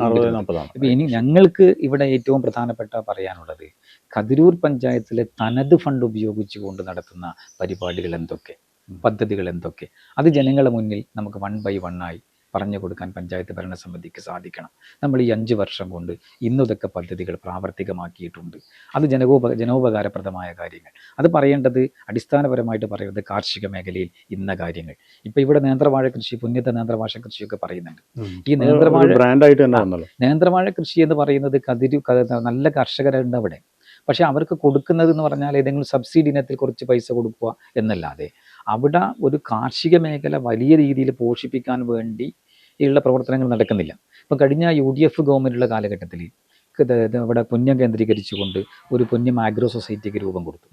ഇപ്പം ഇനി ഞങ്ങൾക്ക് ഇവിടെ ഏറ്റവും പ്രധാനപ്പെട്ട പറയാനുള്ളത് കതിരൂർ പഞ്ചായത്തിലെ തനത് ഫണ്ട് ഉപയോഗിച്ചുകൊണ്ട് നടത്തുന്ന പരിപാടികൾ എന്തൊക്കെ? പദ്ധതികൾ എന്തൊക്കെ? അത് ജനങ്ങളുടെ മുന്നിൽ നമുക്ക് വൺ ബൈ വൺ ആയി പറഞ്ഞു കൊടുക്കാൻ പഞ്ചായത്ത് ഭരണസമിതിക്ക് സാധിക്കണം. നമ്മൾ ഈ അഞ്ച് വർഷം കൊണ്ട് ഇന്നതൊക്കെ പദ്ധതികൾ പ്രാവർത്തികമാക്കിയിട്ടുണ്ട്. അത് ജനകോപ ജനോപകാരപ്രദമായ കാര്യങ്ങൾ. അത് പറയേണ്ടത് അടിസ്ഥാനപരമായിട്ട് പറയുന്നത് കാർഷിക മേഖലയിൽ ഇന്ന കാര്യങ്ങൾ. ഇപ്പൊ ഇവിടെ നേന്ത്രവാഴ കൃഷി പുണ്യത നേന്ത്രവാഴ കൃഷിയൊക്കെ പറയുന്നുണ്ട്. ഈ നേന്ത്രവാഴ നേന്ത്രവാഴ കൃഷി എന്ന് പറയുന്നത് കതിരു നല്ല കർഷകരുണ്ട് അവിടെ. പക്ഷെ അവർക്ക് കൊടുക്കുന്നത് എന്ന് പറഞ്ഞാൽ ഏതെങ്കിലും സബ്സിഡി ഇനത്തിൽ കുറച്ച് പൈസ കൊടുക്കുക എന്നല്ലാതെ അവിടെ ഒരു കാർഷിക മേഖല വലിയ രീതിയിൽ പോഷിപ്പിക്കാൻ വേണ്ടി ഉള്ള പ്രവർത്തനങ്ങൾ നടക്കുന്നില്ല. ഇപ്പം കഴിഞ്ഞ യു ഡി എഫ് ഗവൺമെന്റുള്ള കാലഘട്ടത്തിൽ ഇവിടെ പുണ്യം കേന്ദ്രീകരിച്ചുകൊണ്ട് ഒരു പുണ്യം ആഗ്രോ സൊസൈറ്റിക്ക് രൂപം കൊടുത്തു.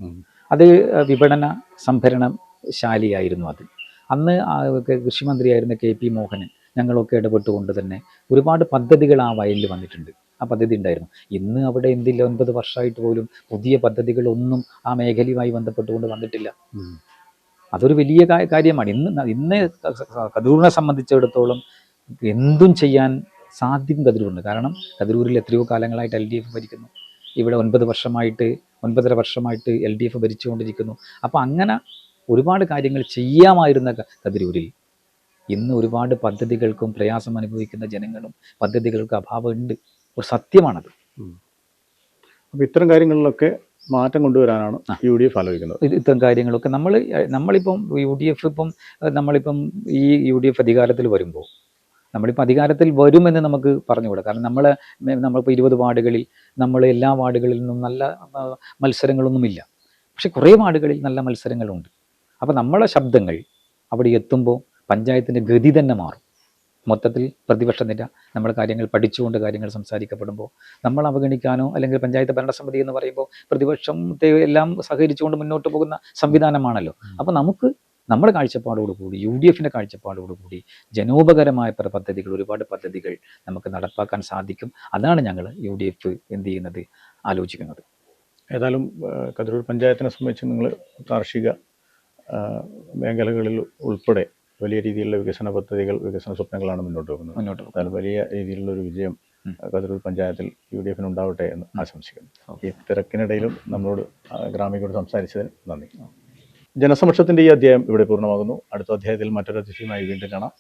അത് വിപണന സംഭരണം ശാലിയായിരുന്നു അത്. അന്ന് കൃഷിമന്ത്രിയായിരുന്ന കെ പി മോഹനൻ ഞങ്ങളൊക്കെ ഇടപെട്ടുകൊണ്ട് തന്നെ ഒരുപാട് പദ്ധതികൾ ആ വയലിൽ വന്നിട്ടുണ്ട്. ആ പദ്ധതി ഉണ്ടായിരുന്നു. ഇന്ന് അവിടെ എന്തില്ല ഒൻപത് വർഷമായിട്ട് പോലും പുതിയ പദ്ധതികളൊന്നും ആ മേഖലയുമായി ബന്ധപ്പെട്ടുകൊണ്ട് വന്നിട്ടില്ല. അതൊരു വലിയ കാര്യമാണ്. ഇന്ന് ഇന്ന് ക- ക- കതിരൂരിനെ സംബന്ധിച്ചിടത്തോളം എന്തും ചെയ്യാൻ സാധ്യം കതിരൂരുണ്ട് കാരണം കതിരൂരിൽ എത്രയോ കാലങ്ങളായിട്ട് എൽ ഡി എഫ് ഭരിക്കുന്നു. ഇവിടെ ഒൻപത് വർഷമായിട്ട് ഒൻപതര വർഷമായിട്ട് എൽ ഡി എഫ് ഭരിച്ചുകൊണ്ടിരിക്കുന്നു. അപ്പോൾ അങ്ങനെ ഒരുപാട് കാര്യങ്ങൾ ചെയ്യാമായിരുന്ന കതിരൂരിൽ ഇന്ന് ഒരുപാട് പദ്ധതികൾക്കും പ്രയാസം അനുഭവിക്കുന്ന ജനങ്ങളും പദ്ധതികൾക്കും അഭാവമുണ്ട്. ഒരു സത്യമാണത്.
അപ്പോൾ ഇത്തരം കാര്യങ്ങളിലൊക്കെ മാറ്റം കൊണ്ടുവരാനാണ്. യു ഡി എഫ് ആലോചിക്കുന്നത്.
ഇത് ഇത്തരം കാര്യങ്ങളൊക്കെ നമ്മൾ നമ്മളിപ്പം യു ഡി എഫ് ഇപ്പം നമ്മളിപ്പം ഈ യു ഡി എഫ് അധികാരത്തിൽ വരുമ്പോൾ നമ്മളിപ്പോൾ അധികാരത്തിൽ വരുമെന്ന് നമുക്ക് പറഞ്ഞുകൂടാ. കാരണം നമ്മൾ നമ്മളിപ്പോൾ ഇരുപത് വാർഡുകളിൽ നമ്മൾ എല്ലാ വാർഡുകളിൽ നിന്നും നല്ല മത്സരങ്ങളൊന്നുമില്ല. പക്ഷെ കുറേ വാർഡുകളിൽ നല്ല മത്സരങ്ങളുണ്ട്. അപ്പോൾ നമ്മളെ ശബ്ദങ്ങൾ അവിടെ എത്തുമ്പോൾ പഞ്ചായത്തിന്റെ ഗതി തന്നെ മാറും. മൊത്തത്തിൽ പ്രതിപക്ഷ നിര നമ്മൾ കാര്യങ്ങൾ പഠിച്ചുകൊണ്ട് കാര്യങ്ങൾ സംസാരിക്കപ്പെടുമ്പോൾ നമ്മൾ അവഗണിക്കാനോ അല്ലെങ്കിൽ പഞ്ചായത്ത് ഭരണസമിതി എന്ന് പറയുമ്പോൾ പ്രതിപക്ഷത്തെ എല്ലാം സഹകരിച്ചുകൊണ്ട് മുന്നോട്ട് പോകുന്ന സംവിധാനമാണല്ലോ. അപ്പോൾ നമുക്ക് നമ്മുടെ കാഴ്ചപ്പാടോടുകൂടി യു ഡി എഫിന്റെ കാഴ്ചപ്പാടോടുകൂടി ജനോപകരമായ പല പദ്ധതികൾ ഒരുപാട് പദ്ധതികൾ നമുക്ക് നടപ്പാക്കാൻ സാധിക്കും. അതാണ് ഞങ്ങൾ യു ഡി എഫ് എന്ത് ചെയ്യുന്നത്? ആലോചിക്കുന്നത്.
ഏതായാലും കതിരൂർ പഞ്ചായത്തിനെ സംബന്ധിച്ച് നിങ്ങൾ കാർഷിക മേഖലകളിൽ ഉൾപ്പെടെ വലിയ രീതിയിലുള്ള വികസന പദ്ധതികൾ വികസന സ്വപ്നങ്ങളാണ് മുന്നോട്ട് വെക്കുന്നത്.
മുന്നോട്ട്
പോകുന്നത് വലിയ രീതിയിലുള്ള ഒരു വിജയം കതിരൂർ പഞ്ചായത്തിൽ യു ഡി എഫിന് ഉണ്ടാവട്ടെ എന്ന് ആശംസിക്കുന്നു. ഈ തിരക്കിനിടയിലും നമ്മളോട് ഗ്രാമികയോട് സംസാരിച്ചതിന് നന്ദി. ജനസമക്ഷത്തിന്റെ ഈ അധ്യായം ഇവിടെ പൂർണമാകുന്നു. അടുത്ത അധ്യായത്തിൽ മറ്റൊരു അതിഥിയുമായി വീണ്ടും കാണാം.